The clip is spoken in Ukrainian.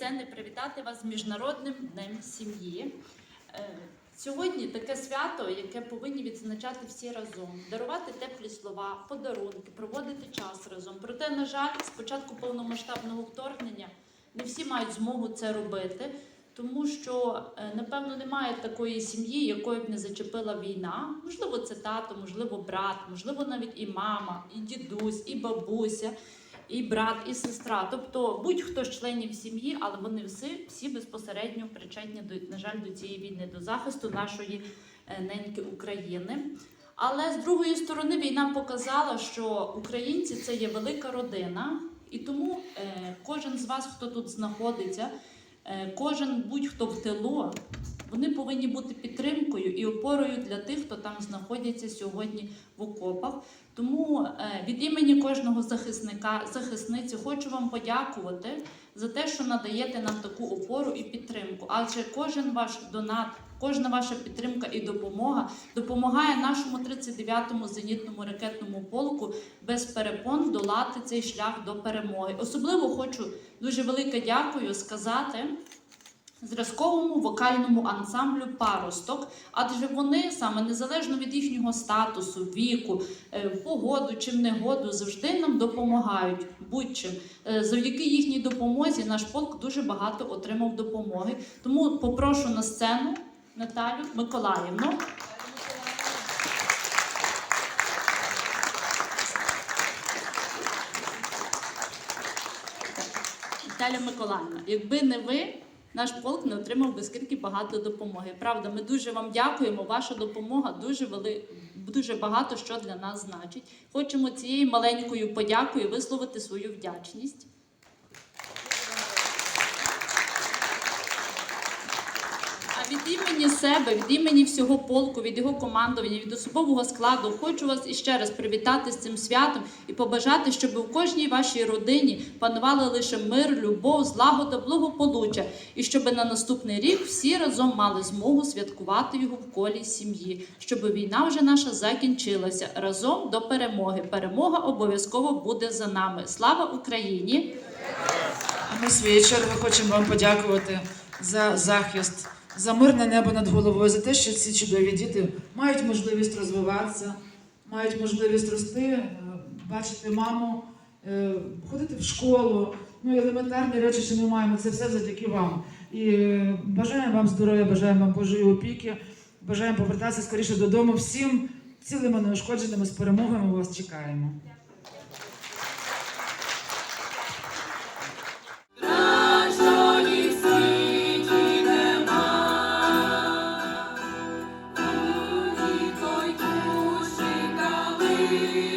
цієї сцени привітати вас з Міжнародним днем сім'ї. Е, Сьогодні таке свято, яке повинні відзначати всі разом, дарувати теплі слова, подарунки, проводити час разом. Проте, на жаль, з початку повномасштабного вторгнення не всі мають змогу це робити, тому що е, напевно немає такої сім'ї, якою б не зачепила війна. Можливо, це тато, можливо, брат, можливо, навіть і мама, і дідусь, і бабуся, і брат, і сестра. Тобто будь-хто з членів сім'ї, але вони всі, всі безпосередньо причетні до, на жаль, до цієї війни, до захисту нашої е, неньки України. Але з другої сторони війна показала, що українці це є велика родина, і тому е, кожен з вас, хто тут знаходиться, е, кожен будь-хто в тилу, вони повинні бути підтримкою і опорою для тих, хто там знаходяться сьогодні в окопах. Тому від імені кожного захисника, захисниці хочу вам подякувати за те, що надаєте нам таку опору і підтримку. Адже кожен ваш донат, кожна ваша підтримка і допомога допомагає нашому 39-му зенітному ракетному полку без перепон долати цей шлях до перемоги. Особливо хочу дуже велике дякую сказати. Зразковому вокальному ансамблю Паросток, адже вони саме незалежно від їхнього статусу, віку, е, погоду чи негоду завжди нам допомагають будь-чим. Е, Завдяки їхній допомозі наш полк дуже багато отримав допомоги. Тому попрошу на сцену Наталю Миколаївну. Наталя Миколаївна, якби не ви, наш полк не отримав би скільки багато допомоги. Правда, ми дуже вам дякуємо. Ваша допомога дуже вели... дуже багато що для нас значить. Хочемо цією маленькою подякою висловити свою вдячність. Від імені себе, від імені всього полку, від його командування, від особового складу, хочу вас іще раз привітати з цим святом і побажати, щоб у кожній вашій родині панували лише мир, любов, злагода, благополуччя, і щоб на наступний рік всі разом мали змогу святкувати його в колі сім'ї, щоб війна вже наша закінчилася разом до перемоги. Перемога обов'язково буде за нами. Слава Україні! Ми з черги хочемо вам подякувати за захист, за мирне небо над головою, за те, що ці чудові діти мають можливість розвиватися, мають можливість рости, е, бачити маму, е, ходити в школу. Ну, елементарні речі, що ми маємо, це все завдяки вам. І е, бажаємо вам здоров'я, бажаємо вам Божої опіки, бажаємо повертатися скоріше додому. Всім цілими неушкодженими з перемогами вас чекаємо. you.